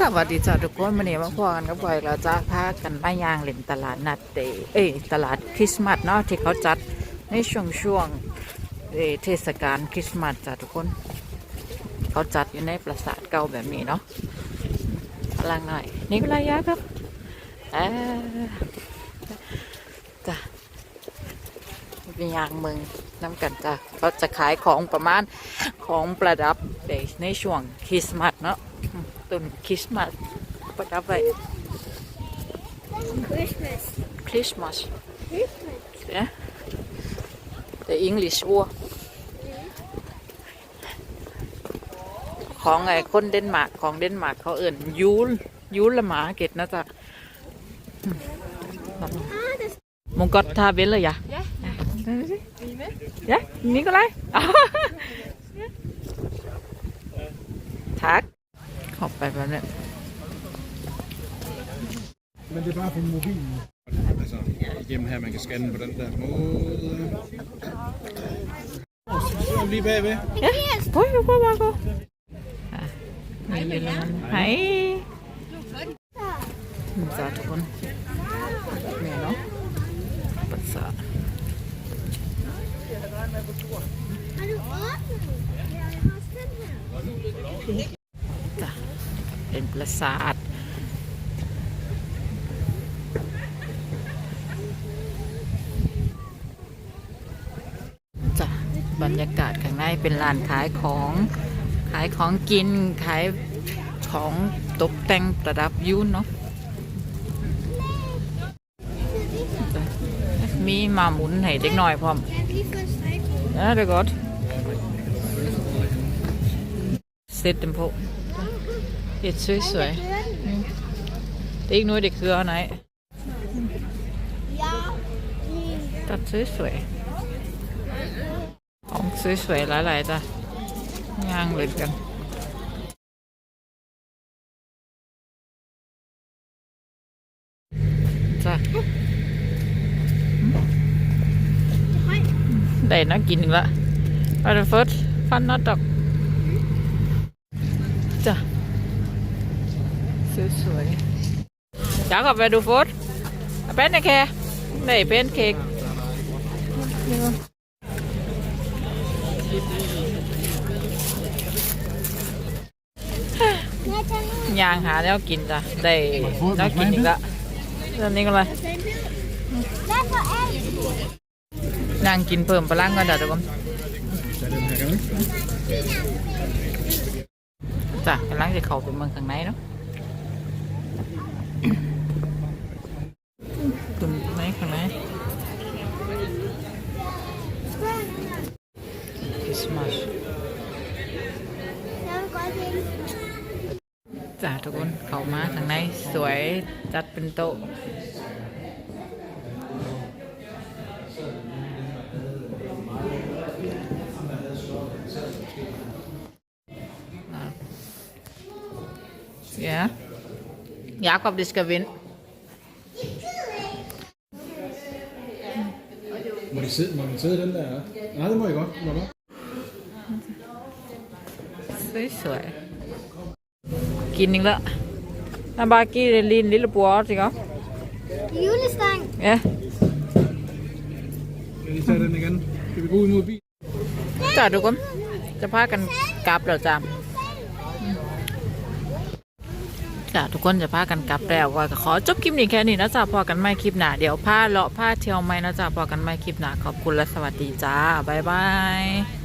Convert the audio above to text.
สวัสดีจ้าทุกคนวันนี้มาพอกันกับบ่อยเราจะพากันไปย่างเล่นตลาดนัดเดเอ้ยตลาดคริสต์มาสเนาะที่เขาจัดในช่วงช่วงเอเทศกาลคริสต์มาสจ้าทุกคน เขาจัดอยู่ในปราสาทเก่าแบบนี้เนาะพลังหน่อยนี่ก็ระยะครับจ้ะเป็นยางมืองน้ำกันจ้ะเขาจะขายของประมาณของประดับในช่วงคริสต์มาสเนาะ ต้นคริสต์มาสประดับไว้ Christmas. คริสต์มาส Christmas. เนี่ย the English วัวของไอ้คนเดนมาร์กของเดนมาร์กเขาเอิ่นยูลยูลละหมาเกตนะจ๊ะ Ah, das มงกอดทาเบนเลยยะ Ja. ยะนี่ก็ไรทัก เข้าไปแบบนี้ Men det er bare på mobilen. Altså, igennem her, man kan scanne på den der måde. Åh, så er vi lige bagved. เฮ้ยโอ้ยพ่อมาก็นี่อยู่แล้วไห้จ้าทุกคนนี่เนาะปัสสาวะ Har du åbnet? Ja, jeg har den her. จ้ะเป็นปราสาทจ้ะบรรยากาศข้างในเป็นร้านขายของขายของกินขายของตกแต่งประดับยุนเนาะมีมาหมุนให้เด็กน้อยพร้อม Jeg kan lige få en stregkode. Ja, det er godt. Sæt dem på. Det er et søsvag. Kører den? Det er ikke noget, det kører, nej. Ja. Min. Der er et søsvag. Og en søsvag eller eller der. Ngang lidt กันจ้ะ Høj. ได้นักกินอีกละไปเฟิร์สฟันนอตดอกจ้ะ สวยๆอยากกับไปดูโฟร์เป็นไงแค่ได้เป็นเค้กยางหาแล้วกินจ้ะได้แล้วกินอีกละตอนนี้ก็เลยนั่งกินเพิ่มพลังกันจ้ทุกคนจ้ะกำลังจะเข้าไปเมืองข้างในเนาะ ตุ่มในข้างในคริสต์มาสจ้ะทุกคนเข้ามาข้างในสวยจัดเป็นโต๊ะ Ja. Jakob, det skal vinde. Må de sidde, må man sidde i den der? Nej, det må I godt. Må godt. สวยๆกินอีกแล้วนาบากี้ลินลิลปัวสิครับ Julestang. เอ๊ะ Skal I tage den igen? Skal vi gå ud mod bilen? จ้าทุกคนจะพากันกลับแล้ว จ้ะทุกคนจะพากันกลับแล้วว่าขอจบคลิปนี้แค่นี้นะจ้ะพอกันไม่คลิปหนาเดี๋ยวพาเลาะพาเที่ยวไม่นะจ้ะพอกันไม่คลิปหนาขอบคุณและสวัสดีจ้าบ๊ายบาย